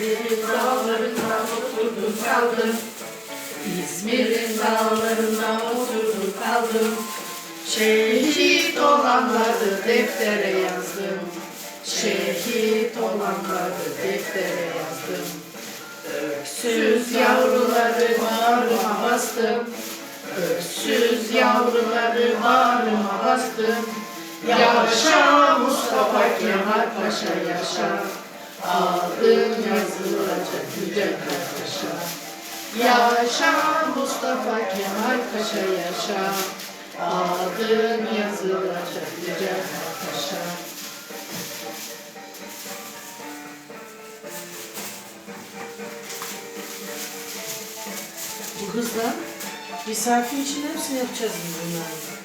İzmir'in dağlarında oturdum kaldım. İzmir'in dağlarında oturdum kaldım. Şehit olanları deftere yazdım. Şehit olanları deftere yazdım. Öksüz yavruları bağrıma bastım. Öksüz yavruları bağrıma bastım. Yaşa Mustafa Kemal Paşa yaşa Adın yazılacak mücevher taşa Yaşa Mustafa Kemal Paşa yaşa. Adın yazılacak mücevher taşa Bu kızlar misafir için hepsini yapacağız biz bunları.